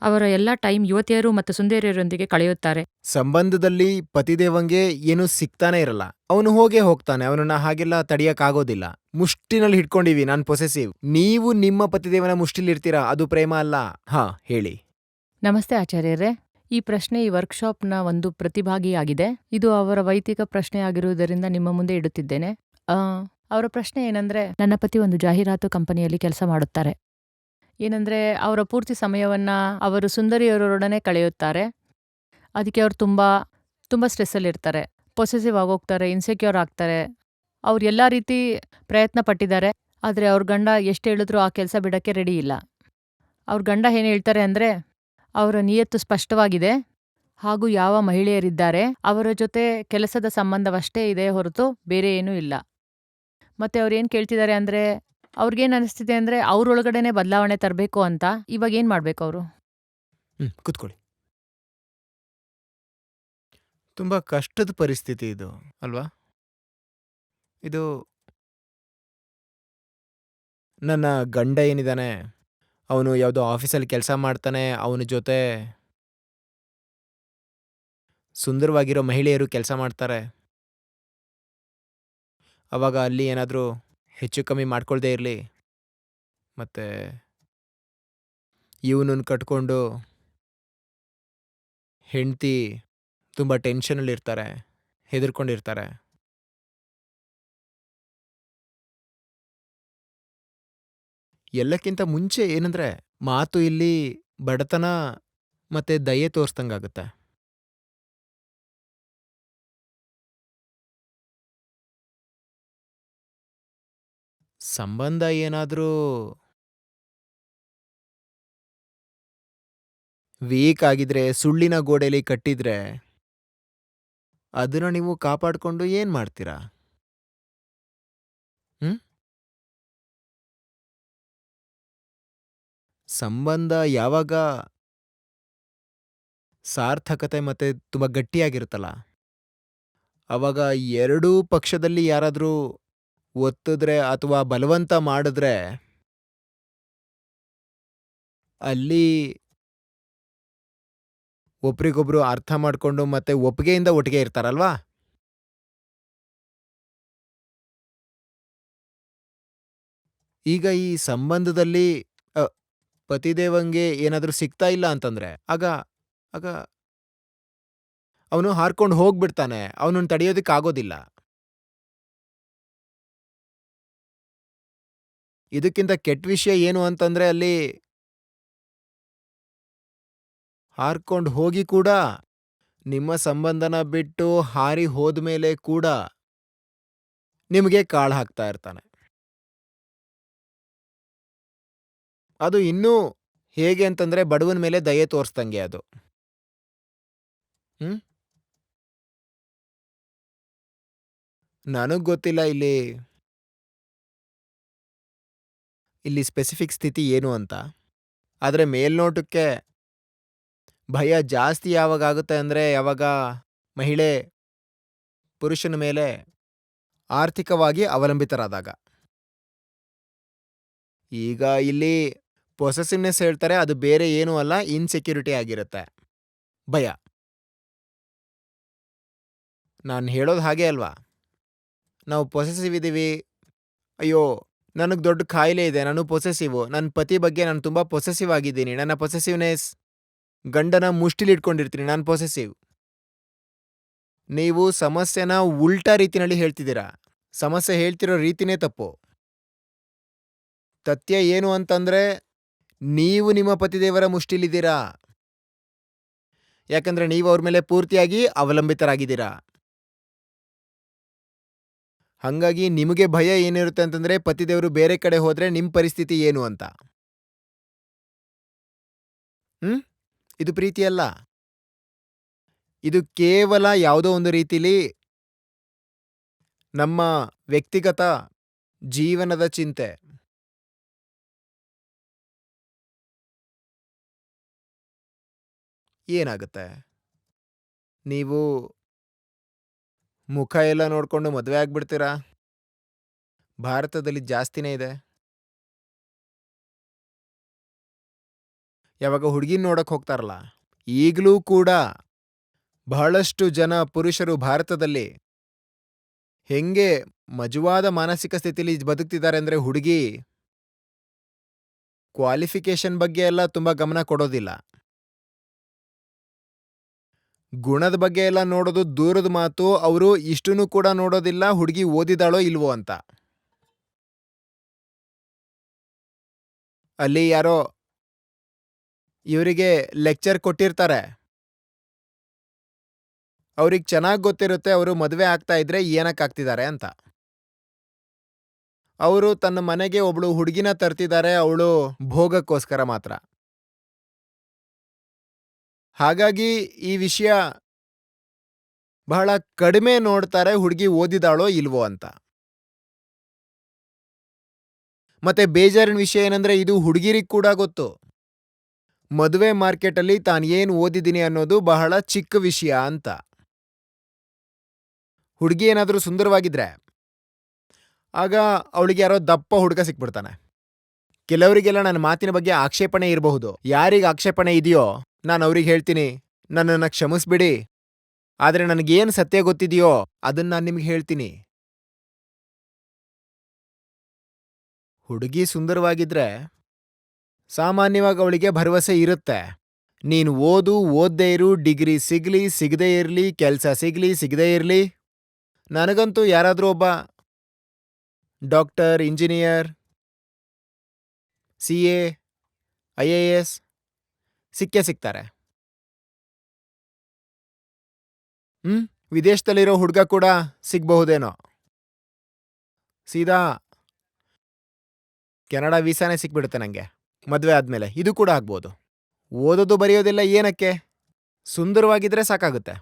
ಅವರ ಎಲ್ಲ ಟೈಮ್ ಯುವತಿಯರು ಮತ್ತು ಸುಂದರಿಯರೊಂದಿಗೆ ಕಳೆಯುತ್ತಾರೆ. ಸಂಬಂಧದಲ್ಲಿ ಪತಿದೇವಂಗೆ ಏನು ಸಿಗ್ತಾನೆ ಇರಲ್ಲ. ಅವನು ಹೋಗೇ ಹೋಗ್ತಾನೆ. ಅವನನ್ನ ಹಾಗೆಲ್ಲ ತಡಿಯಕ್ಕಾಗೋದಿಲ್ಲ. ಮುಷ್ಟಿನಲ್ಲಿ ಹಿಡ್ಕೊಂಡಿವಿ ನಾನ್ ಪೊಸೆಸಿವ್. ನೀವು ನಿಮ್ಮ ಪತಿದೇವನ ಮುಷ್ಟಿಲಿರ್ತೀರಾ ಅದು ಪ್ರೇಮ ಅಲ್ಲ. ಹಾ, ಹೇಳಿ. ನಮಸ್ತೆ ಆಚಾರ್ಯರೇ. ಈ ಪ್ರಶ್ನೆ ಈ ವರ್ಕ್‌ಶಾಪ್‌ನ ಒಂದು ಪ್ರತಿಭಾಗಿಯಾಗಿದೆ. ಇದು ಅವರ ವೈಯಕ್ತಿಕ ಪ್ರಶ್ನೆಯಾಗಿರುವುದರಿಂದ ನಿಮ್ಮ ಮುಂದೆ ಇಡುತ್ತಿದ್ದೇನೆ. ಆ, ಅವರ ಪ್ರಶ್ನೆ ಏನಂದ್ರೆ, ನನ್ನ ಪತಿ ಒಂದು ಜಾಹೀರಾತು ಕಂಪನಿಯಲ್ಲಿ ಕೆಲಸ ಮಾಡುತ್ತಾರೆ. ಏನಂದ್ರೆ, ಅವರ ಪೂರ್ತಿ ಸಮಯವನ್ನ ಅವರು ಸುಂದರಿಯರೊಡನೆ ಕಳೆಯುತ್ತಾರೆ. ಅದಕ್ಕೆ ಅವರು ತುಂಬಾ, ತುಂಬಾ ಸ್ಟ್ರೆಸ್ಸಲ್ಲಿರ್ತಾರೆ. ಪೊಸೆಸಿವ್ ಆಗೋಗ್ತಾರೆ, ಇನ್ಸೆಕ್ಯೂರ್ ಆಗ್ತಾರೆ. ಅವ್ರು ಎಲ್ಲಾ ರೀತಿ ಪ್ರಯತ್ನ ಪಟ್ಟಿದ್ದಾರೆ. ಆದ್ರೆ ಅವ್ರ ಗಂಡ ಎಷ್ಟು ಹೇಳಿದ್ರೂ ಆ ಕೆಲಸ ಬಿಡಕ್ಕೆ ರೆಡಿ ಇಲ್ಲ. ಅವ್ರ ಗಂಡ ಏನು ಹೇಳ್ತಾರೆ ಅಂದ್ರೆ, ಅವರ ನಿಯತ್ತು ಸ್ಪಷ್ಟವಾಗಿದೆ ಹಾಗೂ ಯಾವ ಮಹಿಳೆಯರಿದ್ದಾರೆ, ಅವರ ಜೊತೆ ಕೆಲಸದ ಸಂಬಂಧವಷ್ಟೇ ಇದೆ ಹೊರತು ಬೇರೆ ಏನೂ ಇಲ್ಲ. ಮತ್ತೆ ಏನು ಕೇಳ್ತಿದ್ದಾರೆ ಅಂದ್ರೆ, ಅವ್ರಿಗೇನ್ ಅನಿಸ್ತಿದೆ ಅಂದ್ರೆ ಅವ್ರೊಳಗಡೆನೆ ಬದಲಾವಣೆ ತರಬೇಕು ಅಂತ. ಇವಾಗ ಏನು ಮಾಡ್ಬೇಕು ಅವರು ಹ್ಞೂ ಕೂತ್ಕೊಳ್ಳಿ. ತುಂಬಾ ಕಷ್ಟದ ಪರಿಸ್ಥಿತಿ ಇದು, ಅಲ್ವಾ? ಇದು ನನ್ನ ಗಂಡ ಏನಿದಾನೆ, ಅವನು ಯಾವುದೋ ಆಫೀಸಲ್ಲಿ ಕೆಲಸ ಮಾಡ್ತಾನೆ. ಅವನ ಜೊತೆ ಸುಂದರವಾಗಿರೋ ಮಹಿಳೆಯರು ಕೆಲಸ ಮಾಡ್ತಾರೆ. ಅವಾಗ ಅಲ್ಲಿ ಏನಾದ್ರೂ ಹೆಚ್ಚು ಕಮ್ಮಿ ಮಾಡ್ಕೊಳ್ದೇ ಇರಲಿ ಮತ್ತು ಇವನು ಕಟ್ಕೊಂಡು ಹೆಂಡ್ತಿ ತುಂಬಾ ಟೆನ್ಷನಲ್ಲಿರ್ತಾರೆ, ಹೆದರ್ಕೊಂಡಿರ್ತಾರೆ. ಎಲ್ಲಕ್ಕಿಂತ ಮುಂಚೆ ಏನಂದರೆ ಮಾತು ಇಲ್ಲಿ ಬಡತನ ಮತ್ತು ದಯೆ ತೋರ್ಸ್ದಂಗಾಗತ್ತೆ. ಸಂಬಂಧ ಏನಾದರೂ ವೀಕ್ ಆಗಿದ್ರೆ, ಸುಳ್ಳಿನ ಗೋಡೆಲಿ ಕಟ್ಟಿದ್ರೆ, ಅದನ್ನ ನೀವು ಕಾಪಾಡ್ಕೊಂಡು ಏನು ಮಾಡ್ತೀರಾ? ಸಂಬಂಧ ಯಾವಾಗ ಸಾರ್ಥಕತೆ ಮತ್ತೆ ತುಂಬಾ ಗಟ್ಟಿಯಾಗಿರುತ್ತಲ್ಲ, ಅವಾಗ ಎರಡೂ ಪಕ್ಷದಲ್ಲಿ ಯಾರಾದ್ರೂ ಒತ್ತಿದ್ರೆ ಅಥವಾ ಬಲವಂತ ಮಾಡಿದ್ರೆ ಅಲ್ಲಿ ಒಬ್ರಿಗೊಬ್ರು ಅರ್ಥ ಮಾಡ್ಕೊಂಡು ಮತ್ತೆ ಒಪ್ಪಿಗೆಯಿಂದ ಒಟ್ಟಿಗೆ ಇರ್ತಾರಲ್ವಾ? ಈಗ ಈ ಸಂಬಂಧದಲ್ಲಿ ಪತಿದೇವಂಗೆ ಏನಾದರೂ ಸಿಗ್ತಾ ಇಲ್ಲ ಅಂತಂದ್ರೆ, ಆಗ ಆಗ ಅವನು ಹಾರ್ಕೊಂಡು ಹೋಗ್ಬಿಡ್ತಾನೆ. ಅವನನ್ನು ತಡೆಯೋದಕ್ಕಾಗೋದಿಲ್ಲ. ಇದಕ್ಕಿಂತ ಕೆಟ್ಟ ವಿಷಯ ಏನು ಅಂತಂದ್ರೆ ಅಲ್ಲಿ ಹಾರ್ಕೊಂಡು ಹೋಗಿ ಕೂಡ, ನಿಮ್ಮ ಸಂಬಂಧನ ಬಿಟ್ಟು ಹಾರಿ ಹೋದ್ಮೇಲೆ ಕೂಡ ನಿಮಗೆ ಕಾಳು ಹಾಕ್ತಾ ಇರ್ತಾನೆ. ಅದು ಇನ್ನೂ ಹೇಗೆ ಅಂತಂದ್ರೆ ಬಡವನ ಮೇಲೆ ದಯೆ ತೋರಿಸ್ದಂಗೆ ಅದು. ಹ್ಮ್? ನನಗ್ ಗೊತ್ತಿಲ್ಲ ಇಲ್ಲಿ ಇಲ್ಲಿ ಸ್ಪೆಸಿಫಿಕ್ ಸ್ಥಿತಿ ಏನು ಅಂತ. ಆದರೆ ಮೇಲ್ನೋಟಕ್ಕೆ ಭಯ ಜಾಸ್ತಿ ಯಾವಾಗ ಆಗುತ್ತೆ ಅಂದ್ರೆ, ಯಾವಾಗ ಮಹಿಳೆ ಪುರುಷನ ಮೇಲೆ ಆರ್ಥಿಕವಾಗಿ ಅವಲಂಬಿತರಾದಾಗ. ಈಗ ಇಲ್ಲಿ ಪೊಸೆಸಿವ್‌ನೆಸ್ ಹೇಳ್ತಾರೆ, ಅದು ಬೇರೆ ಏನೂ ಅಲ್ಲ ಇನ್‌ಸೆಕ್ಯೂರಿಟಿ ಆಗಿರುತ್ತೆ. ಭಯ. ನಾನು ಹೇಳೋದು ಹಾಗೆ ಅಲ್ವಾ? ನಾವು ಪೊಸೆಸಿವ್ ಇದ್ದೀವಿ ಅಯ್ಯೋ! ನನಗ್ ದೊಡ್ಡ ಕಾಯಿಲೆ ಇದೆ. ನಾನು ಪೊಸೆಸಿವ್. ನನ್ನ ಪತಿ ಬಗ್ಗೆ ನಾನು ತುಂಬಾ ಪೊಸೆಸಿವ್ ಆಗಿದ್ದೀನಿ. ನನ್ನ ಪೊಸೆಸಿವ್‌ನೆಸ್ ಗಂಡನ ಮುಷ್ಟಿಲಿಟ್ಕೊಂಡಿರ್ತೀನಿ. ನಾನು ಪೊಸೆಸಿವ್. ನೀವು ಸಮಸ್ಯೆನ ಉಲ್ಟಾ ರೀತಿನಲ್ಲಿ ಹೇಳ್ತಿದೀರಾ. ಸಮಸ್ಯೆ ಹೇಳ್ತಿರೋ ರೀತಿನೇ ತಪ್ಪು. ತಥ್ಯ ಏನು ಅಂತಂದ್ರೆ, ನೀವು ನಿಮ್ಮ ಪತಿದೇವರ ಮುಷ್ಟಿಲಿದ್ದೀರಾ. ಯಾಕಂದ್ರೆ ನೀವು ಅವ್ರ ಮೇಲೆ ಪೂರ್ತಿಯಾಗಿ ಅವಲಂಬಿತರಾಗಿದ್ದೀರಾ. ಹಂಗಾಗಿ ನಿಮಗೆ ಭಯ ಏನಿರುತ್ತೆ ಅಂತಂದರೆ ಪತಿದೇವರು ಬೇರೆ ಕಡೆ ಹೋದರೆ ನಿಮ್ಮ ಪರಿಸ್ಥಿತಿ ಏನು ಅಂತ. ಹ್ಞೂ ಇದು ಪ್ರೀತಿಯಲ್ಲ ಇದು ಕೇವಲ ಯಾವುದೋ ಒಂದು ರೀತಿಲಿ ನಮ್ಮ ವ್ಯಕ್ತಿಗತ ಜೀವನದ ಚಿಂತೆ. ಏನಾಗುತ್ತೆ? ನೀವು ಮುಖ ಎಲ್ಲ ನೋಡ್ಕೊಂಡು ಮದುವೆ ಆಗ್ಬಿಡ್ತೀರಾ? ಭಾರತದಲ್ಲಿ ಜಾಸ್ತಿನೇ ಇದೆ. ಯಾವಾಗ ಹುಡುಗಿನ ನೋಡಕ್ ಹೋಗ್ತಾರಲ್ಲ, ಈಗಲೂ ಕೂಡ ಬಹಳಷ್ಟು ಜನ ಪುರುಷರು ಭಾರತದಲ್ಲಿ ಹೆಂಗೆ ಮಜವಾದ ಮಾನಸಿಕ ಸ್ಥಿತಿಲಿ ಬದುಕ್ತಿದ್ದಾರೆ ಅಂದ್ರೆ ಹುಡುಗಿ ಕ್ವಾಲಿಫಿಕೇಶನ್ ಬಗ್ಗೆ ಎಲ್ಲ ತುಂಬಾ ಗಮನ ಕೊಡೋದಿಲ್ಲ ಗುಣದ ಬಗ್ಗೆ ಎಲ್ಲ ನೋಡೋದು ದೂರದ ಮಾತು, ಅವರು ಇಷ್ಟನ್ನು ಕೂಡ ನೋಡೋದಿಲ್ಲ, ಹುಡುಗಿ ಓದಿದಾಳೋ ಇಲ್ವೋ ಅಂತ. ಅಲ್ಲಿ ಯಾರೋ ಇವರಿಗೆ ಲೆಕ್ಚರ್ ಕೊಟ್ಟಿರ್ತಾರೆ. ಅವ್ರಿಗೆ ಚೆನ್ನಾಗಿ ಗೊತ್ತಿರುತ್ತೆ, ಅವರು ಮದುವೆ ಆಗ್ತಾ ಇದ್ರೆ ಏನಕ್ಕಾಗ್ತಿದ್ದಾರೆ ಅಂತ. ಅವರು ತನ್ನ ಮನೆಗೆ ಒಬ್ಳು ಹುಡುಗಿನ ತರ್ತಿದ್ದಾರೆ, ಅವಳು ಭೋಗಕ್ಕೋಸ್ಕರ ಮಾತ್ರ. ಹಾಗಾಗಿ ಈ ವಿಷಯ ಬಹಳ ಕಡಿಮೆ ನೋಡ್ತಾರೆ ಹುಡುಗಿ ಓದಿದಾಳೋ ಇಲ್ವೋ ಅಂತ. ಮತ್ತೆ ಬೇಜಾರಿನ ವಿಷಯ ಏನಂದ್ರೆ ಇದು ಹುಡುಗಿರಿಗೆ ಕೂಡ ಗೊತ್ತು. ಮದುವೆ ಮಾರ್ಕೆಟಲ್ಲಿ ತಾನು ಏನು ಓದಿದ್ದೀನಿ ಅನ್ನೋದು ಬಹಳ ಚಿಕ್ಕ ವಿಷಯ ಅಂತ. ಹುಡುಗಿ ಏನಾದರೂ ಸುಂದರವಾಗಿದ್ರೆ ಆಗ ಅವಳಿಗೆ ಯಾರೋ ದಪ್ಪ ಹುಡುಗ ಸಿಕ್ಬಿಡ್ತಾನೆ. ಕೆಲವರಿಗೆಲ್ಲ ನನ್ನ ಮಾತಿನ ಬಗ್ಗೆ ಆಕ್ಷೇಪಣೆ ಇರಬಹುದು. ಯಾರಿಗೆ ಆಕ್ಷೇಪಣೆ ಇದೆಯೋ ನಾನು ಅವ್ರಿಗೆ ಹೇಳ್ತೀನಿ, ನನ್ನನ್ನು ಕ್ಷಮಿಸ್ಬಿಡಿ. ಆದರೆ ನನಗೇನು ಸತ್ಯ ಗೊತ್ತಿದೆಯೋ ಅದನ್ನು ನಾನು ನಿಮಗೆ ಹೇಳ್ತೀನಿ. ಹುಡುಗಿ ಸುಂದರವಾಗಿದ್ರೆ ಸಾಮಾನ್ಯವಾಗಿ ಅವಳಿಗೆ ಭರವಸೆ ಇರುತ್ತೆ. ನೀನು ಓದು, ಓದ್ದೇ ಇರು, ಡಿಗ್ರಿ ಸಿಗ್ಲಿ, ಸಿಗದೇ ಇರಲಿ, ಕೆಲಸ ಸಿಗ್ಲಿ, ಸಿಗದೇ ಇರಲಿ. ನನಗಂತೂ ಯಾರಾದರೂ ಒಬ್ಬ doctor, engineer, C A, I A S ಸಿಕ್ಕೇ ಸಿಗ್ತಾರೆ. ಹ್ಮ್, ವಿದೇಶದಲ್ಲಿರೋ ಹುಡುಗ ಕೂಡ ಸಿಗಬಹುದೇನೋ. ಸೀದಾ ಕೆನಡಾ ವೀಸಾನೇ ಸಿಕ್ಬಿಡುತ್ತೆ ನನಗೆ ಮದುವೆ ಆದಮೇಲೆ. ಇದು ಕೂಡ ಆಗ್ಬೋದು. ಓದೋದು ಬರೆಯೋದಿಲ್ಲ ಏನಕ್ಕೆ? ಸುಂದರವಾಗಿದ್ರೆ ಸಾಕಾಗುತ್ತೆ.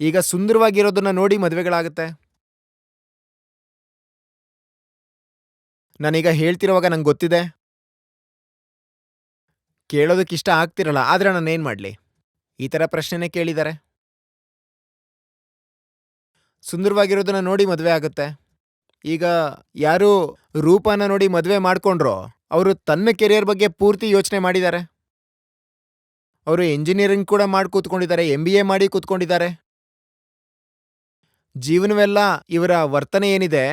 ಈಗ ಸುಂದರವಾಗಿರೋದನ್ನ ನೋಡಿ ಮದುವೆಗಳಾಗುತ್ತೆ. ನಾನೀಗ ಹೇಳ್ತಿರುವಾಗ ನಂಗೆ ಗೊತ್ತಿದೆ. ಕೇಳೋದಕ್ಕೆ ಇಷ್ಟ ಆಗ್ತಿರಲ್ಲ, ಆದರೆ ನಾನು ಏನು ಮಾಡಲಿ? ಈ ಥರ ಪ್ರಶ್ನೆನೇ ಕೇಳಿದ್ದಾರೆ ಸುಂದರವಾಗಿರೋದನ್ನ ನೋಡಿ ಮದುವೆ ಆಗುತ್ತೆ. ಈಗ ಯಾರು ರೂಪನ ನೋಡಿ ಮದುವೆ ಮಾಡ್ಕೊಂಡ್ರೋ, ಅವರು ತನ್ನ ಕೆರಿಯರ್ ಬಗ್ಗೆ ಪೂರ್ತಿ ಯೋಚನೆ ಮಾಡಿದ್ದಾರೆ ಅವರು ಇಂಜಿನಿಯರಿಂಗ್ ಕೂಡ ಮಾಡಿ ಕೂತ್ಕೊಂಡಿದ್ದಾರೆ ಎಂ ಬಿ ಎ ಮಾಡಿ ಕೂತ್ಕೊಂಡಿದ್ದಾರೆ. ಜೀವನವೆಲ್ಲ ಇವರ ವರ್ತನೆ ಏನಿದೆ,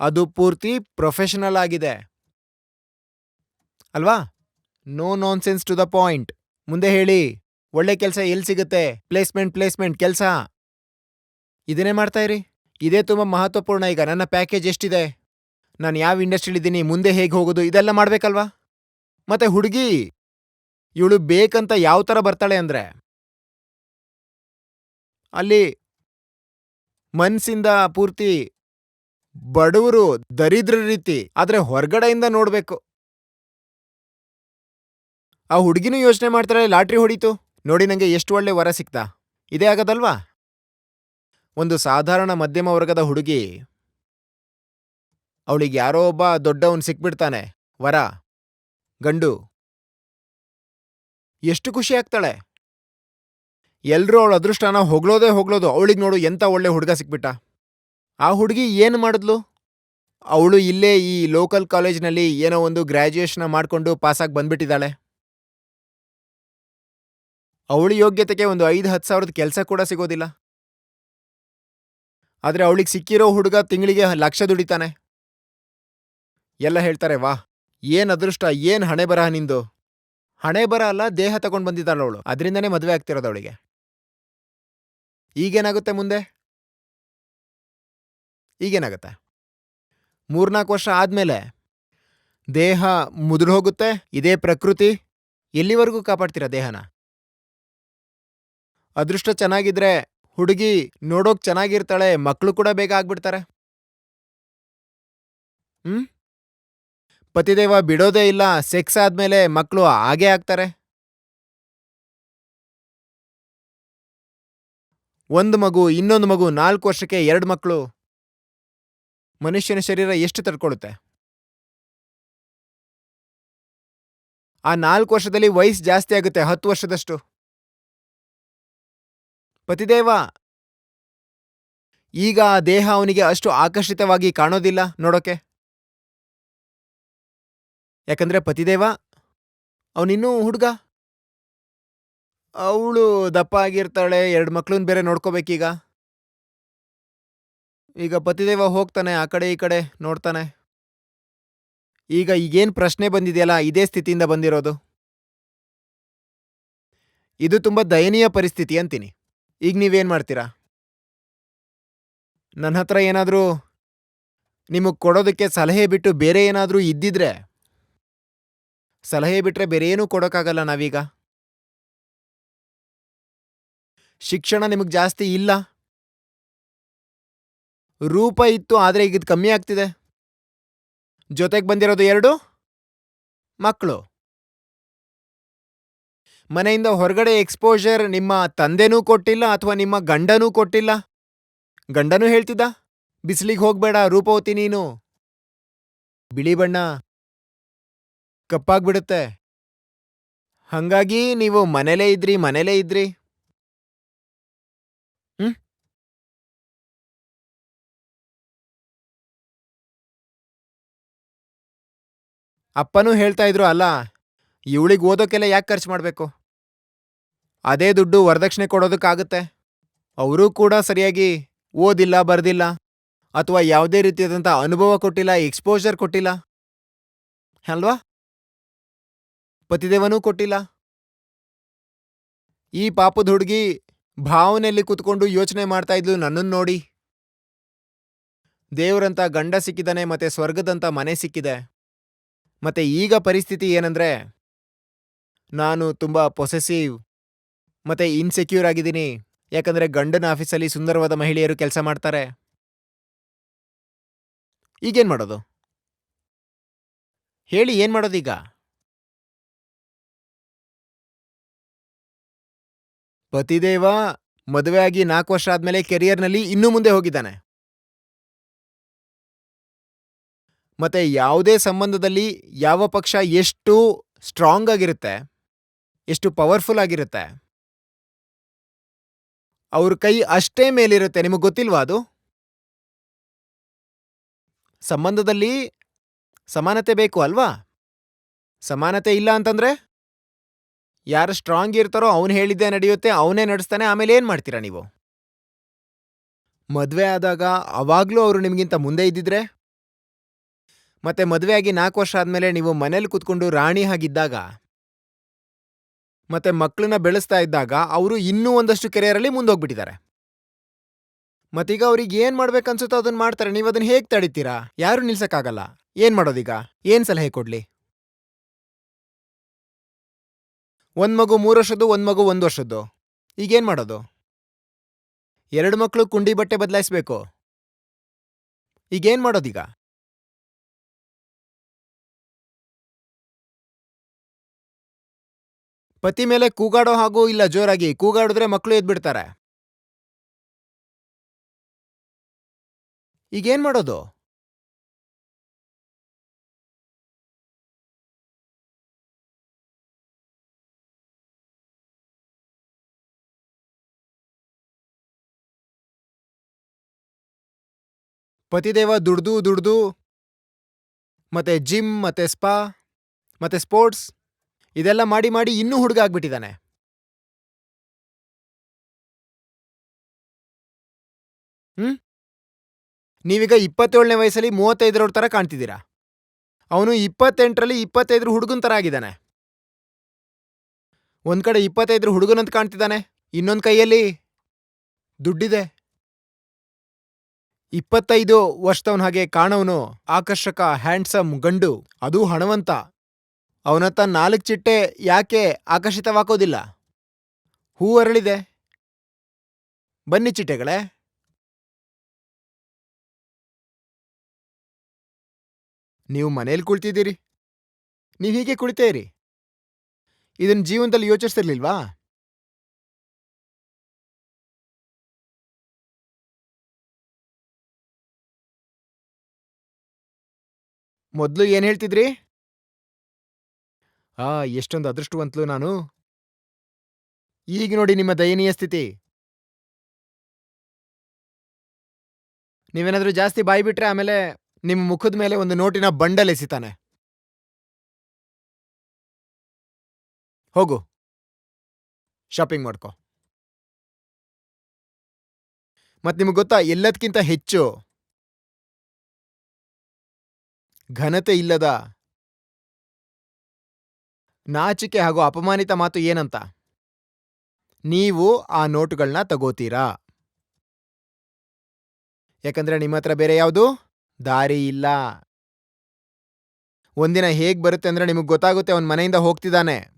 ಅದು ಪೂರ್ತಿ ಪ್ರೊಫೆಷನಲ್ ಆಗಿದೆ. ಅಲ್ವಾ? No nonsense to the point ಮುಂದೆ ಹೇಳಿ. ಒಳ್ಳೆ ಕೆಲಸ ಎಲ್ಲಿ ಸಿಗುತ್ತೆ? ಪ್ಲೇಸ್ಮೆಂಟ್ ಪ್ಲೇಸ್ಮೆಂಟ್ ಕೆಲಸ. ಇದನ್ನೇ ಮಾಡ್ತಾ ಇರಿ. ಇದೇ ತುಂಬ ಮಹತ್ವಪೂರ್ಣ ಈಗ ನನ್ನ ಪ್ಯಾಕೇಜ್ ಎಷ್ಟಿದೆ? ನಾನು ಯಾವ ಇಂಡಸ್ಟ್ರಿಲಿದ್ದೀನಿ ಮುಂದೆ ಹೇಗೆ ಹೋಗೋದು? ಇದೆಲ್ಲ ಮಾಡ್ಬೇಕಲ್ವಾ? ಮತ್ತೆ ಹುಡುಗಿ, ಇವಳು ಬೇಕಂತ ಯಾವ ಥರ ಬರ್ತಾಳೆ ಅಂದ್ರೆ? ಅಲ್ಲಿ ಮನ್ಸಿಂದ ಪೂರ್ತಿ ಬಡವರು, ದರಿದ್ರ ರೀತಿ. ಆದ್ರೆ ಹೊರಗಡೆಯಿಂದ ನೋಡ್ಬೇಕು. ಆ ಹುಡುಗಿನೂ ಯೋಚನೆ ಮಾಡ್ತಾಳೆ, ಲಾಟ್ರಿ ಹೊಡೀತು. ನೋಡಿ ನನಗೆ ಎಷ್ಟು ಒಳ್ಳೆ ವರ ಸಿಕ್ತಾ. ಇದೇ ಆಗದಲ್ವಾ? ಒಂದು ಸಾಧಾರಣ ಮಧ್ಯಮ ವರ್ಗದ ಹುಡುಗಿ. ಅವಳಿಗೆ ಯಾರೋ ಒಬ್ಬ ದೊಡ್ಡವನ್ ಸಿಕ್ಬಿಡ್ತಾನೆ. ವರ. ಗಂಡು. ಎಷ್ಟು ಖುಷಿ ಆಗ್ತಾಳೆ. ಎಲ್ಲರೂ ಅವಳ ಅದೃಷ್ಟನ ಹೊಗಳೋದೇ ಹೊಗಳೋದು. ಅವಳಿಗೆ ನೋಡು ಎಂಥ ಒಳ್ಳೆ ಹುಡುಗ ಸಿಕ್ಬಿಟ್ಟ. ಆ ಹುಡುಗಿ ಏನು ಮಾಡಿದ್ಲು? ಅವಳು ಇಲ್ಲೇ ಈ ಲೋಕಲ್ ಕಾಲೇಜ್ನಲ್ಲಿ ಏನೋ ಒಂದು ಗ್ರ್ಯಾಜುಯೇಷನ್ ಮಾಡ್ಕೊಂಡು ಪಾಸಾಗಿ ಬಂದ್ಬಿಟ್ಟಿದ್ದಾಳೆ. ಅವಳ ಯೋಗ್ಯತೆಗೆ ಒಂದು ಐದು, ಹತ್ತು ಸಾವಿರದ ಕೆಲಸ ಕೂಡ ಸಿಗೋದಿಲ್ಲ. ಆದರೆ ಅವಳಿಗೆ ಸಿಕ್ಕಿರೋ ಹುಡುಗ ತಿಂಗಳಿಗೆ ಲಕ್ಷ ದುಡಿತಾನೆ. ಎಲ್ಲ ಹೇಳ್ತಾರೆ ವಾ ಏನ್ ಅದೃಷ್ಟ, ಏನ್ ಹಣೆ ಬರಹ ನಿಂದು? ಹಣೆ ಬರ ಅಲ್ಲ, ದೇಹ ತಗೊಂಡು ಬಂದಿದ್ದಾಳ ಅವಳು. ಅದರಿಂದನೇ ಮದುವೆ ಆಗ್ತಿರೋದು ಅವಳಿಗೆ. ಈಗೇನಾಗುತ್ತೆ ಮುಂದೆ? ಈಗೇನಾಗುತ್ತೆ? ಮೂರ್ನಾಲ್ಕು ವರ್ಷ ಆದಮೇಲೆ ದೇಹ ಮುದುಡು ಹೋಗುತ್ತೆ, ಇದೇ ಪ್ರಕೃತಿ. ಎಲ್ಲಿವರೆಗೂ ಕಾಪಾಡ್ತೀರಾ ದೇಹನ? ಅದೃಷ್ಟ ಚೆನ್ನಾಗಿದ್ರೆ ಹುಡುಗಿ ನೋಡೋಕ್ ಚೆನ್ನಾಗಿರ್ತಾಳೆ ಮಕ್ಕಳು ಕೂಡ ಬೇಗ ಆಗ್ಬಿಡ್ತಾರೆ. ಹ್ಮ್? ಪತಿದೇವ ಬಿಡೋದೇ ಇಲ್ಲ, ಸೆಕ್ಸ್ ಆದ್ಮೇಲೆ ಮಕ್ಕಳು ಹಾಗೇ ಆಗ್ತಾರೆ. ಒಂದು ಮಗು, ಇನ್ನೊಂದು ಮಗು, ನಾಲ್ಕು ವರ್ಷಕ್ಕೆ ಎರಡು ಮಕ್ಕಳು ಮನುಷ್ಯನ ಶರೀರ ಎಷ್ಟು ತಡ್ಕೊಳುತ್ತೆ? ಆ ನಾಲ್ಕು ವರ್ಷದಲ್ಲಿ ವಯಸ್ಸು ಜಾಸ್ತಿ ಆಗುತ್ತೆ, ಹತ್ತು ವರ್ಷದಷ್ಟು. ಪತಿದೇವ! ಈಗ ಆ ದೇಹ ಅವನಿಗೆ ಅಷ್ಟು ಆಕರ್ಷಿತವಾಗಿ ಕಾಣೋದಿಲ್ಲ ನೋಡೋಕೆ. ಯಾಕಂದ್ರೆ ಪತಿದೇವ, ಅವನಿನ್ನೂ ಹುಡುಗ. ಅವಳು ದಪ್ಪ ಆಗಿರ್ತಾಳೆ, ಎರಡು ಮಕ್ಳನ್ನ ಬೇರೆ ನೋಡ್ಕೋಬೇಕೀಗ. ಈಗ ಪತಿದೇವ ಹೋಗ್ತಾನೆ, ಆ ಕಡೆ ಈ ಕಡೆ ನೋಡ್ತಾನೆ. ಈಗ ಈಗೇನು ಪ್ರಶ್ನೆ ಬಂದಿದೆಯಲ್ಲ, ಇದೇ ಸ್ಥಿತಿಯಿಂದ ಬಂದಿರೋದು. ಇದು ತುಂಬ ದಯನೀಯ ಪರಿಸ್ಥಿತಿ ಅಂತೀನಿ. ಈಗ ನೀವೇನು ಮಾಡ್ತೀರಾ? ನನ್ನ ಹತ್ರ ಏನಾದರೂ ನಿಮಗೆ ಕೊಡೋದಕ್ಕೆ ಸಲಹೆ ಬಿಟ್ಟು ಬೇರೆ ಏನಾದರೂ ಇದ್ದಿದ್ರೆ? ಸಲಹೆ ಬಿಟ್ಟರೆ ಬೇರೆ ಏನೂ ಕೊಡೋಕ್ಕಾಗಲ್ಲ ನಾವೀಗ? ಶಿಕ್ಷಣ ನಿಮಗೆ ಜಾಸ್ತಿ ಇಲ್ಲ? ರೂಪ ಇತ್ತು, ಆದರೆ ಈಗ ಇದು ಕಮ್ಮಿ ಆಗ್ತಿದೆ. ಜೊತೆಗೆ ಬಂದಿರೋದು ಎರಡು ಮಕ್ಕಳು ಮನೆಯಿಂದ ಹೊರಗಡೆ ಎಕ್ಸ್ಪೋಜರ್ ನಿಮ್ಮ ತಂದೆನೂ ಕೊಟ್ಟಿಲ್ಲ ಅಥವಾ ನಿಮ್ಮ ಗಂಡನೂ ಕೊಟ್ಟಿಲ್ಲ? ಗಂಡನೂ ಹೇಳ್ತಿದ್ದ, ಬಿಸಿಲಿಗೆ ಹೋಗ್ಬೇಡ, ರೂಪವತಿ ನೀನು. ಬಿಳಿ ಬಣ್ಣ ಕಪ್ಪಾಗ್ಬಿಡುತ್ತೆ. ಹಂಗಾಗಿ ನೀವು ಮನೇಲೇ ಇದ್ರಿ ಮನೇಲೇ ಇದ್ರಿ. ಅಪ್ಪನೂ ಹೇಳ್ತಾ ಇದ್ರು, ಅಲ್ಲ, ಇವಳಿಗೆ ಓದೋಕೆಲ್ಲ ಯಾಕೆ ಖರ್ಚು ಮಾಡಬೇಕು? ಅದೇ ದುಡ್ಡು ವರದಕ್ಷಿಣೆ ಕೊಡೋದಕ್ಕಾಗುತ್ತೆ. ಅವರೂ ಕೂಡ ಸರಿಯಾಗಿ ಓದಿಲ್ಲ, ಬರೆದಿಲ್ಲ, ಅಥವಾ ಯಾವುದೇ ರೀತಿಯಾದಂಥ ಅನುಭವ ಕೊಟ್ಟಿಲ್ಲ ಎಕ್ಸ್ಪೋಜರ್ ಕೊಟ್ಟಿಲ್ಲ. ಅಲ್ವಾ? ಪತಿದೇವನೂ ಕೊಟ್ಟಿಲ್ಲ. ಈ ಪಾಪದ ಹುಡುಗಿ ಭಾವನೆಯಲ್ಲಿ ಕೂತ್ಕೊಂಡು ಯೋಚನೆ ಮಾಡ್ತಾ ಇದ್ಲು ನನ್ನನ್ನು ನೋಡಿ. ದೇವರಂತ ಗಂಡ ಸಿಕ್ಕಿದ್ದಾನೆ, ಮತ್ತೆ ಸ್ವರ್ಗದಂತ ಮನೆ ಸಿಕ್ಕಿದೆ. ಮತ್ತೆ ಈಗ ಪರಿಸ್ಥಿತಿ ಏನಂದ್ರೆ, ನಾನು ತುಂಬ ಪೊಸೆಸಿವ್ ಮತ್ತೆ ಇನ್ಸೆಕ್ಯೂರ್ ಆಗಿದ್ದೀನಿ. ಯಾಕಂದ್ರೆ ಗಂಡನ ಆಫೀಸಲ್ಲಿ ಸುಂದರವಾದ ಮಹಿಳೆಯರು ಕೆಲಸ ಮಾಡ್ತಾರೆ. ಈಗೇನು ಮಾಡೋದು? ಹೇಳಿ, ಏನು ಮಾಡೋದೀಗ? ಪತಿದೇವ ಮದುವೆ ಆಗಿ ನಾಲ್ಕು ವರ್ಷ ಆದ್ಮೇಲೆ ಕೆರಿಯರ್ನಲ್ಲಿ ಇನ್ನೂ ಮುಂದೆ ಹೋಗಿದ್ದಾನೆ. ಮತ್ತೆ ಯಾವುದೇ ಸಂಬಂಧದಲ್ಲಿ ಯಾವ ಪಕ್ಷ ಎಷ್ಟು ಸ್ಟ್ರಾಂಗ್ ಆಗಿರುತ್ತೆ, ಎಷ್ಟು ಪವರ್ಫುಲ್ ಆಗಿರುತ್ತೆ ಅವ್ರ ಕೈ ಅಷ್ಟೇ ಮೇಲಿರುತ್ತೆ, ನಿಮಗೆ ಗೊತ್ತಿಲ್ವಾ ಅದು? ಸಂಬಂಧದಲ್ಲಿ ಸಮಾನತೆ ಬೇಕು ಅಲ್ವಾ? ಸಮಾನತೆ ಇಲ್ಲ ಅಂತಂದ್ರೆ? ಯಾರು ಸ್ಟ್ರಾಂಗ್ ಇರ್ತಾರೋ ಅವನು ಹೇಳಿದ್ದೆ ನಡೆಯುತ್ತೆ, ಅವನೇ ನಡೆಸ್ತಾನೆ, ಆಮೇಲೆ ಏನು ಮಾಡ್ತೀರಾ ನೀವು? ಮದುವೆ ಆದಾಗ ಅವಾಗ್ಲೂ ಅವರು ನಿಮಗಿಂತ ಮುಂದೆ ಇದ್ದಿದ್ರೆ? ಮತ್ತೆ ಮದುವೆಯಾಗಿ ನಾಲ್ಕು ವರ್ಷ ಆದಮೇಲೆ ನೀವು ಮನೇಲಿ ಕೂತ್ಕೊಂಡು ರಾಣಿ ಹಾಗಿದ್ದಾಗ ಮತ್ತೆ ಮಕ್ಕಳನ್ನ ಬೆಳೆಸ್ತಾ ಇದ್ದಾಗ ಅವರು ಇನ್ನೂ ಒಂದಷ್ಟು ಕೆರಿಯರಲ್ಲಿ ಮುಂದೋಗ್ಬಿಟ್ಟಿದ್ದಾರೆ. ಮತ್ತೀಗ ಅವ್ರಿಗೆ ಏನ್ ಮಾಡ್ಬೇಕನ್ಸುತ್ತೋ ಅದನ್ನ ಮಾಡ್ತಾರೆ. ನೀವು ಅದನ್ನ ಹೇಗ್ ತಡಿತೀರಾ? ಯಾರು ನಿಲ್ಸಕ್ಕಾಗಲ್ಲ. ಏನ್ ಮಾಡೋದೀಗ? ಏನ್ ಸಲಹೆ ಕೊಡ್ಲಿ? ಒಂದ್ ಮಗು ಮೂರು ವರ್ಷದ್ದು, ಒಂದ್ ಮಗು ಒಂದ್ ವರ್ಷದ್ದು. ಈಗೇನ್ ಮಾಡೋದು? ಎರಡು ಮಕ್ಕಳು ಕುಂಡಿ ಬಟ್ಟೆ ಬದಲಾಯಿಸ್ಬೇಕು. ಈಗೇನ್ ಮಾಡೋದೀಗ? ಪತಿ ಮೇಲೆ ಕೂಗಾಡೋ ಹಾಗೂ ಇಲ್ಲ ಜೋರಾಗಿ, ಕೂಗಾಡಿದ್ರೆ ಮಕ್ಕಳು ಎದ್ಬಿಡ್ತಾರೆ. ಈಗೇನ್ ಮಾಡೋದು? ಪತಿದೇವ ದುಡ್ದು ದುಡ್ದು, ಮತ್ತೆ ಜಿಮ್, ಮತ್ತೆ ಸ್ಪಾ, ಮತ್ತೆ ಸ್ಪೋರ್ಟ್ಸ್. ಇದೆಲ್ಲ ಮಾಡಿ ಮಾಡಿ ಇನ್ನೂ ಹುಡುಗ ಆಗ್ಬಿಟ್ಟಿದ್ದಾನೆ ಹ್ಮ್? ನೀವೀಗ ಇಪ್ಪತ್ತೇಳನೇ ವಯಸ್ಸಲ್ಲಿ ಮೂವತ್ತೈದರವ್ರ ಥರ ಕಾಣ್ತಿದ್ದೀರಾ? ಅವನು ಇಪ್ಪತ್ತೆಂಟರಲ್ಲಿ ಇಪ್ಪತ್ತೈದರ ಹುಡುಗನ ಥರ ಆಗಿದ್ದಾನೆ. ಒಂದು ಕಡೆ ಇಪ್ಪತ್ತೈದರ ಹುಡುಗನಂತ ಕಾಣ್ತಿದ್ದಾನೆ, ಇನ್ನೊಂದು ಕೈಯಲ್ಲಿ ದುಡ್ಡಿದೆ. ಇಪ್ಪತ್ತೈದು ವರ್ಷದವನ ಹಾಗೆ ಕಾಣವನು ಆಕರ್ಷಕ, ಹ್ಯಾಂಡ್ಸಮ್, ಗಂಡು, ಅದೂ ಹಣವಂತ. ಅವನತ್ತ ನಾಲ್ಕು ಚಿಟ್ಟೆ ಯಾಕೆ ಆಕರ್ಷಿತವಾಗೋದಿಲ್ಲ ಹೂ ಅರಳಿದೆ. ಬನ್ನಿ ಚಿಟ್ಟೆಗಳೇ. ನೀವು ಮನೇಲಿ ಕುಳಿತಿದ್ದೀರಿ. ನೀವು ಹೀಗೆ ಕುಳಿತೇ ಇರಿ ಇದನ್ನು ಜೀವನದಲ್ಲಿ ಯೋಚಿಸ್ತಿರ್ಲಿಲ್ವಾ? ಮೊದಲು ಏನು ಹೇಳ್ತಿದ್ರಿ? ಆ, ಎಷ್ಟೊಂದು ಅದೃಷ್ಟವಂತಲು ನಾನು. ಈಗ ನೋಡಿ ನಿಮ್ಮ ದಯನೀಯ ಸ್ಥಿತಿ. ನೀವೇನಾದ್ರೂ ಜಾಸ್ತಿ ಬಾಯಿ ಬಿಟ್ರೆ ಆಮೇಲೆ ನಿಮ್ಮ ಮುಖದ ಮೇಲೆ ಒಂದು ನೋಟಿನ ಬಂಡಲ್ ಎಸಿತಾನೆ. ಹೋಗು. ಶಾಪಿಂಗ್ ಮಾಡ್ಕೊ. ಮತ್ತೆ ನಿಮಗೆ ಗೊತ್ತಾ ಎಲ್ಲದಕ್ಕಿಂತ ಹೆಚ್ಚು ಘನತೆ ಇಲ್ಲದ ನಾಚಿಕೆ ಹಾಗೂ ಅಪಮಾನಿತ ಮಾತು ಏನಂತ? ನೀವು ಆ ನೋಟುಗಳನ್ನ ತಗೋತೀರಾ? ಯಾಕಂದ್ರೆ ನಿಮ್ಮ ಹತ್ರ ಬೇರೆ ಯಾವುದು? ದಾರಿ ಇಲ್ಲ. ಒಂದಿನ ಹೇಗೆ ಬರುತ್ತೆ ಅಂದ್ರೆ ನಿಮಗೆ ಗೊತ್ತಾಗುತ್ತೆ, ಅವನ ಮನೆಯಿಂದ ಹೋಗ್ತಿದ್ದಾನೆ.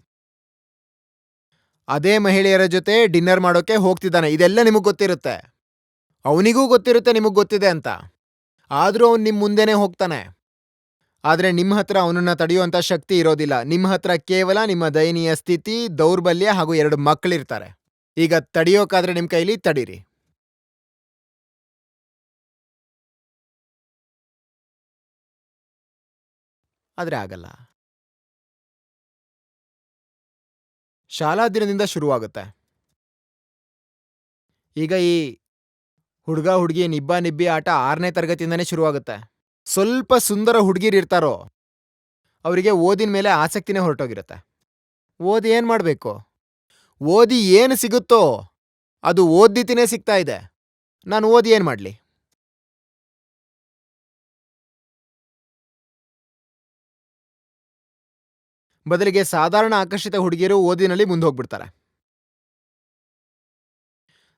ಅದೇ ಮಹಿಳೆಯರ ಜೊತೆ ಡಿನ್ನರ್ ಮಾಡೋಕೆ ಹೋಗ್ತಿದ್ದಾನೆ. ಇದೆಲ್ಲ ನಿಮಗೆ ಗೊತ್ತಿರುತ್ತೆ. ಅವನಿಗೂ ಗೊತ್ತಿರುತ್ತೆ, ನಿಮಗೆ ಗೊತ್ತಿದೆ ಅಂತ. ಆದರೂ ಅವನು ನಿಮ್ಮ ಮುಂದೆನೇ ಹೋಗ್ತಾನೆ. ಆದ್ರೆ ನಿಮ್ಮ ಹತ್ರ ಅವನನ್ನ ತಡೆಯುವಂಥ ಶಕ್ತಿ ಇರೋದಿಲ್ಲ. ನಿಮ್ಮ ಹತ್ರ ಕೇವಲ ನಿಮ್ಮ ದಯನೀಯ ಸ್ಥಿತಿ, ದೌರ್ಬಲ್ಯ ಹಾಗೂ ಎರಡು ಮಕ್ಕಳಿರ್ತಾರೆ. ಈಗ ತಡೆಯೋಕಾದ್ರೆ ನಿಮ್ಮ ಕೈಲಿ ತಡೀರಿ. ಆದರೆ ಆಗಲ್ಲ. ಶಾಲಾ ದಿನದಿಂದ ಶುರುವಾಗುತ್ತೆ. ಈಗ ಈ ಹುಡುಗ, ಹುಡುಗಿ, ನಿಬ್ಬ, ನಿಬ್ಬಿ ಆಟ ಆರನೇ ತರಗತಿಯಿಂದನೇ ಶುರುವಾಗುತ್ತೆ. ಸ್ವಲ್ಪ ಸುಂದರ ಹುಡುಗಿರು ಇರ್ತಾರೋ, ಅವರಿಗೆ ಓದಿನ ಮೇಲೆ ಆಸಕ್ತಿನೇ ಹೊರಟೋಗಿರುತ್ತೆ. ಓದಿ ಏನು ಮಾಡಬೇಕು? ಓದಿ ಏನು ಸಿಗುತ್ತೋ, ಅದು ಓದ್ದಿತಿನೇ ಸಿಗ್ತಾ ಇದೆ. ನಾನು ಓದಿ ಏನು ಮಾಡಲಿ? ಬದಲಿಗೆ ಸಾಧಾರಣ ಆಕರ್ಷಿತ ಹುಡುಗಿಯರು ಓದಿನಲ್ಲಿ ಮುಂದೆ ಹೋಗ್ಬಿಡ್ತಾರೆ.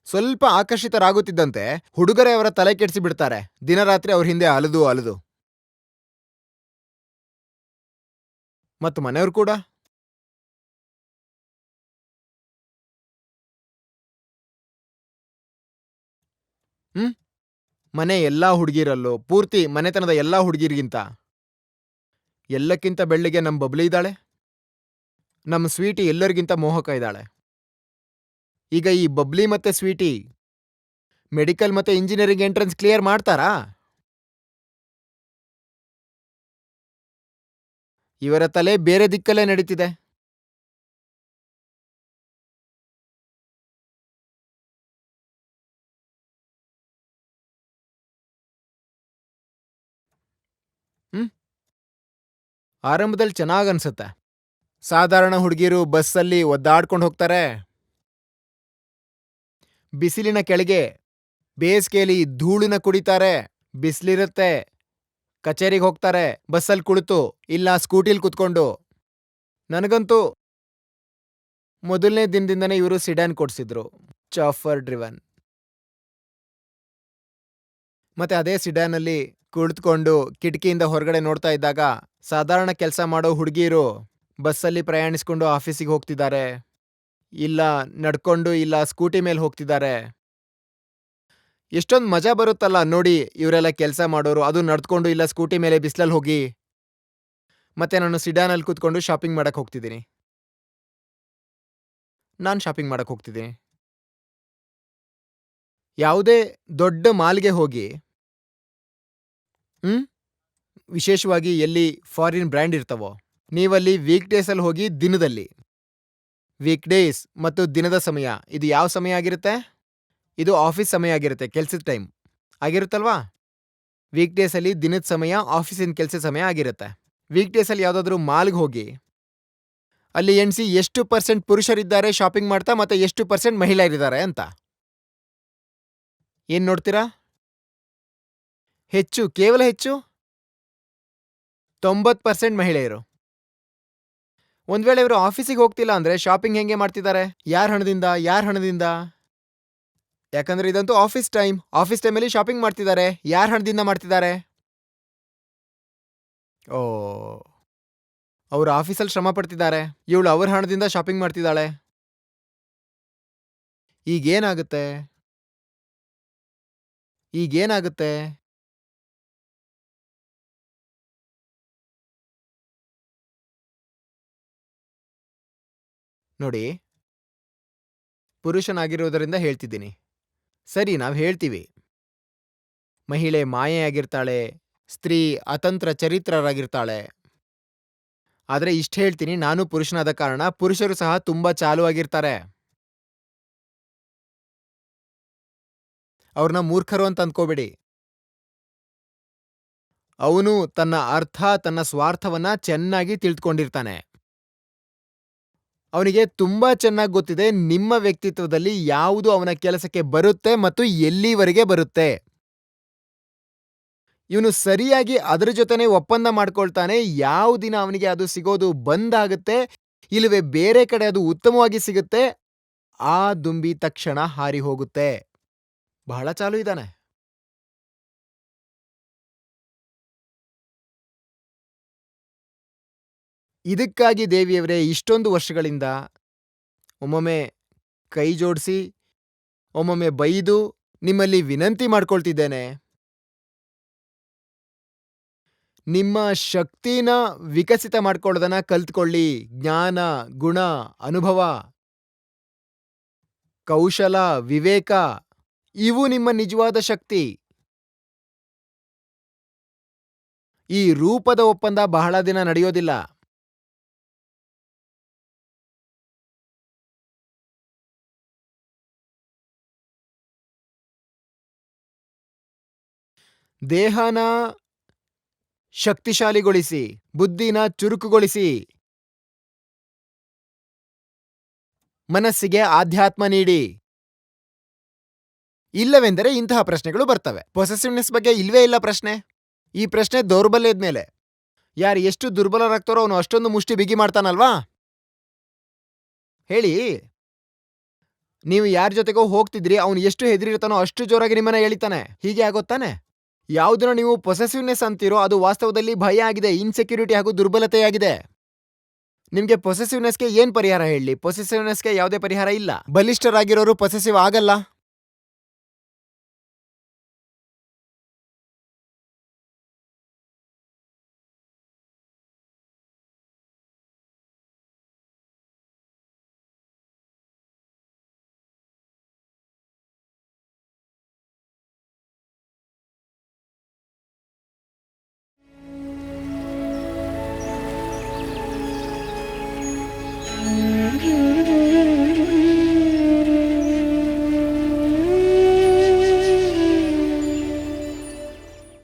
ಸ್ವಲ್ಪ ಆಕರ್ಷಿತರಾಗುತ್ತಿದ್ದಂತೆ ಹುಡುಗರೇ ಅವರ ತಲೆ ಕೆಡಿಸಿ ಬಿಡ್ತಾರೆ. ದಿನರಾತ್ರಿ ಅವ್ರ ಹಿಂದೆ ಅಲದು ಅಲದು. ಮತ್ತು ಮನೆಯವರು ಕೂಡ? ಹ್ಮ್? ಮನೆ ಎಲ್ಲಾ ಹುಡುಗಿರಲ್ಲೂ, ಪೂರ್ತಿ ಮನೆತನದ ಎಲ್ಲಾ ಹುಡುಗಿರಿಗಿಂತ. ಎಲ್ಲಕ್ಕಿಂತ ಬೆಳ್ಳಿಗೆ ನಮ್ಮ ಬಬ್ಲಿ ಇದ್ದಾಳೆ. ನಮ್ಮ ಸ್ವೀಟಿ ಎಲ್ಲರಿಗಿಂತ ಮೋಹಕ ಇದ್ದಾಳೆ. ಈಗ ಈ ಬಬ್ಲಿ ಮತ್ತೆ ಸ್ವೀಟಿ, ಮೆಡಿಕಲ್ ಮತ್ತೆ ಇಂಜಿನಿಯರಿಂಗ್ ಎಂಟ್ರೆನ್ಸ್ ಕ್ಲಿಯರ್ ಮಾಡ್ತಾರಾ? ಇವರ ತಲೆ ಬೇರೆ ದಿಕ್ಕಲ್ಲೇ ನಡೀತಿದೆ. ಆರಂಭದಲ್ಲಿ ಚೆನ್ನಾಗನ್ಸುತ್ತೆ ಸಾಧಾರಣ ಹುಡುಗಿರು ಬಸ್ಸಲ್ಲಿ ಒದ್ದಾಡ್ಕೊಂಡು ಹೋಗ್ತಾರೆ. ಬಿಸಿಲಿನ ಕೆಳಗೆ ಬೇಸಿಗೆಯಲ್ಲಿ ಧೂಳಿನ ಕುಡಿತಾರೆ, ಬಿಸಿಲಿರುತ್ತೆ. ಕಚೇರಿಗೆ ಹೋಗ್ತಾರೆ, ಬಸ್ಸಲ್ಲಿ ಕುಳಿತು, ಇಲ್ಲ ಸ್ಕೂಟಿಲಿ ಕುತ್ಕೊಂಡು. ನನಗಂತೂ ಮೊದಲನೇ ದಿನದಿಂದನೇ ಇವರು ಸಿಡ್ಯಾನ್ ಕೊಡ್ಸಿದ್ರು ಚಾಫರ್ ಡ್ರಿವನ್ ಮತ್ತೆ ಅದೇ ಸಿಡ್ಯಾನಲ್ಲಿ ಕುಳಿತುಕೊಂಡು ಕಿಟಕಿಯಿಂದ ಹೊರಗಡೆ ನೋಡ್ತಾ ಇದ್ದಾಗ, ಸಾಧಾರಣ ಕೆಲಸ ಮಾಡೋ ಹುಡುಗಿಯರು ಬಸ್ಸಲ್ಲಿ ಪ್ರಯಾಣಿಸ್ಕೊಂಡು ಆಫೀಸಿಗೆ ಹೋಗ್ತಿದ್ದಾರೆ. ಇಲ್ಲ, ನಡ್ಕೊಂಡು ಇಲ್ಲ, ಸ್ಕೂಟಿ ಮೇಲೆ ಹೋಗ್ತಿದ್ದಾರೆ. ಎಷ್ಟೊಂದು ಮಜಾ ಬರುತ್ತಲ್ಲ ನೋಡಿ ಇವರೆಲ್ಲ ಕೆಲಸ ಮಾಡೋರು, ಅದು ನಡ್ಕೊಂಡು ಇಲ್ಲ, ಸ್ಕೂಟಿ ಮೇಲೆ ಬಿಸಿಲಲ್ಲಿ ಹೋಗಿ. ಮತ್ತೆ ನಾನು ಸಿಡಾನಲ್ಲಿ ಕೂತ್ಕೊಂಡು ಶಾಪಿಂಗ್ ಮಾಡಕ್ಕೆ ಹೋಗ್ತಿದ್ದೀನಿ. ನಾನು ಶಾಪಿಂಗ್ ಮಾಡಕ್ಕೆ ಹೋಗ್ತಿದ್ದೀನಿ. ಯಾವುದೇ ದೊಡ್ಡ ಮಾಲ್ಗೆ ಹೋಗಿ ಹ್ಞೂ ವಿಶೇಷವಾಗಿ ಎಲ್ಲಿ ಫಾರಿನ್ ಬ್ರ್ಯಾಂಡ್ ಇರ್ತವೋ, ನೀವಲ್ಲಿ ವೀಕ್ ಡೇಸಲ್ಲಿ ಹೋಗಿ ದಿನದಲ್ಲಿ. ವೀಕ್ ಡೇಸ್ ಮತ್ತು ದಿನದ ಸಮಯ. ಇದು ಯಾವ ಸಮಯ ಆಗಿರುತ್ತೆ? ಇದು ಆಫೀಸ್ ಸಮಯ ಆಗಿರುತ್ತೆ, ಕೆಲಸದ ಟೈಮ್ ಆಗಿರುತ್ತಲ್ವಾ? ವೀಕ್ ಡೇಸಲ್ಲಿ ದಿನದ ಸಮಯ ಆಫೀಸಿನ ಕೆಲಸದ ಸಮಯ ಆಗಿರುತ್ತೆ. ವೀಕ್ ಡೇಸಲ್ಲಿ ಯಾವುದಾದ್ರೂ ಮಾಲ್ಗೆ ಹೋಗಿ, ಅಲ್ಲಿ ಎಣಿಸಿ ಎಷ್ಟು ಪರ್ಸೆಂಟ್ ಪುರುಷರಿದ್ದಾರೆ ಶಾಪಿಂಗ್ ಮಾಡ್ತಾ ಮತ್ತು ಎಷ್ಟು ಪರ್ಸೆಂಟ್ ಮಹಿಳೆಯರಿದ್ದಾರೆ ಅಂತ. ಏನು ನೋಡ್ತೀರಾ? ಹೆಚ್ಚು, ಕೇವಲ ಹೆಚ್ಚು? ತೊಂಬತ್ತು ಪರ್ಸೆಂಟ್ ಮಹಿಳೆಯರು. ಒಂದ್ ವೇಳೆ ಇವರು ಆಫೀಸಿಗೆ ಹೋಗ್ತಿಲ್ಲ ಅಂದ್ರೆ ಶಾಪಿಂಗ್ ಹೆಂಗೆ ಮಾಡ್ತಿದ್ದಾರೆ? ಯಾರ ಹಣದಿಂದ? ಯಾರ ಹಣದಿಂದ? ಯಾಕಂದ್ರೆ ಇದಂತೂ ಆಫೀಸ್ ಟೈಮ್ ಆಫೀಸ್ ಟೈಮಲ್ಲಿ ಶಾಪಿಂಗ್ ಮಾಡ್ತಿದ್ದಾರೆ. ಯಾರ ಹಣದಿಂದ ಮಾಡ್ತಿದ್ದಾರೆ? ಓ, ಅವರು ಆಫೀಸಲ್ಲಿ ಶ್ರಮ ಪಡ್ತಿದ್ದಾರೆ. ಇವಳು ಅವ್ರ ಹಣದಿಂದ ಶಾಪಿಂಗ್ ಮಾಡ್ತಿದ್ದಾಳೆ. ಈಗೇನಾಗುತ್ತೆ? ಈಗೇನಾಗುತ್ತೆ? ನೋಡಿ. ಪುರುಷನಾಗಿರುವುದರಿಂದ ಹೇಳ್ತಿದ್ದೀನಿ. ಸರಿ, ನಾವು ಹೇಳ್ತೀವಿ. ಮಹಿಳೆ ಮಾಯೆಯಾಗಿರ್ತಾಳೆ, ಸ್ತ್ರೀ ಅತಂತ್ರ ಚರಿತ್ರರಾಗಿರ್ತಾಳೆ. ಆದ್ರೆ ಇಷ್ಟು ಹೇಳ್ತೀನಿ, ನಾನು ಪುರುಷನಾದ ಕಾರಣ ಪುರುಷರು ಸಹ ತುಂಬಾ ಚಾಲು ಆಗಿರ್ತಾರೆ ಅವ್ರನ್ನ ಮೂರ್ಖರು ಅಂತ ಅಂದ್ಕೋಬೇಡಿ ಅವನು ತನ್ನ ಅರ್ಥ, ತನ್ನ ಸ್ವಾರ್ಥವನ್ನ ಚೆನ್ನಾಗಿ ತಿಳ್ಕೊಂಡಿರ್ತಾನೆ. ಅವನಿಗೆ ತುಂಬಾ ಚೆನ್ನಾಗಿ ಗೊತ್ತಿದೆ ನಿಮ್ಮ ವ್ಯಕ್ತಿತ್ವದಲ್ಲಿ ಯಾವುದು ಅವನ ಕೆಲಸಕ್ಕೆ ಬರುತ್ತೆ ಮತ್ತು ಎಲ್ಲಿವರೆಗೆ ಬರುತ್ತೆ. ಇವನು ಸರಿಯಾಗಿ ಅದರ ಜೊತೆನೆ ಒಪ್ಪಂದ ಮಾಡ್ಕೊಳ್ತಾನೆ, ಯಾವ ದಿನ ಅವನಿಗೆ ಅದು ಸಿಗೋದು ಬಂದಾಗುತ್ತೆ, ಇಲ್ಲವೇ ಬೇರೆ ಕಡೆ ಅದು ಉತ್ತಮವಾಗಿ ಸಿಗುತ್ತೆ, ಆ ದುಂಬಿ ತಕ್ಷಣ ಹಾರಿ ಹೋಗುತ್ತೆ. ಬಹಳ ಚಾಲು ಇದ್ದಾನೆ ಇದಕ್ಕಾಗಿ ದೇವಿಯವರೇ ಇಷ್ಟೊಂದು ವರ್ಷಗಳಿಂದ ಒಮ್ಮೊಮ್ಮೆ ಕೈ ಜೋಡಿಸಿ, ಒಮ್ಮೊಮ್ಮೆ ಬೈದು ನಿಮ್ಮಲ್ಲಿ ವಿನಂತಿ ಮಾಡ್ಕೊಳ್ತಿದ್ದೇನೆ. ನಿಮ್ಮ ಶಕ್ತಿನ ವಿಕಸಿತ ಮಾಡ್ಕೊಳ್ಳೋದನ್ನ ಕಲ್ತ್ಕೊಳ್ಳಿ. ಜ್ಞಾನ, ಗುಣ, ಅನುಭವ, ಕೌಶಲ, ವಿವೇಕ, ಇವು ನಿಮ್ಮ ನಿಜವಾದ ಶಕ್ತಿ. ಈ ರೂಪದ ಒಪ್ಪಂದ ಬಹಳ ದಿನ ನಡೆಯೋದಿಲ್ಲ. ದೇಹನ ಶಕ್ತಿಶಾಲಿಗೊಳಿಸಿ, ಬುದ್ಧಿನ ಚುರುಕುಗೊಳಿಸಿ. ಮನಸ್ಸಿಗೆ ಆಧ್ಯಾತ್ಮ ನೀಡಿ. ಇಲ್ಲವೆಂದರೆ ಇಂತಹ ಪ್ರಶ್ನೆಗಳು ಬರ್ತವೆ. ಪೊಸೆಸಿವ್ನೆಸ್ ಬಗ್ಗೆ ಇಲ್ವೇ ಇಲ್ಲ ಪ್ರಶ್ನೆ. ಈ ಪ್ರಶ್ನೆ ದೌರ್ಬಲ್ಯದ ಮೇಲೆ ಯಾರು ಎಷ್ಟು ದುರ್ಬಲರಾಗ್ತಾರೋ ಅವನು ಅಷ್ಟೊಂದು ಮುಷ್ಟಿ ಬಿಗಿ ಮಾಡ್ತಾನಲ್ವಾ? ಹೇಳಿ. ನೀವು ಯಾರ ಜೊತೆಗೋ ಹೋಗ್ತಿದ್ರಿ, ಅವನು ಎಷ್ಟು ಹೆದರಿರ್ತಾನೋ ಅಷ್ಟು ಜೋರಾಗಿ ನಿಮ್ಮನ್ನ ಎಳಿತಾನೆ. ಹೀಗೆ ಆಗೋತ್ತಾನೆ ಯಾವುದನ್ನ ನೀವು ಪೊಸೆಸಿವ್ನೆಸ್ ಅಂತೀರೋ ಅದು ವಾಸ್ತವದಲ್ಲಿ ಭಯ ಆಗಿದೆ ಇನ್ಸೆಕ್ಯೂರಿಟಿ ಹಾಗೂ ದುರ್ಬಲತೆಯಾಗಿದೆ. ನಿಮ್ಗೆ ಪೊಸೆಸಿವ್ನೆಸ್ಗೆ ಏನ್ ಪರಿಹಾರ ಹೇಳಿ? ಪೊಸೆಸಿವ್ನೆಸ್ಗೆ ಯಾವುದೇ ಪರಿಹಾರ ಇಲ್ಲ. ಬಲಿಷ್ಠರಾಗಿರೋರು ಪೊಸೆಸಿವ್ ಆಗಲ್ಲ.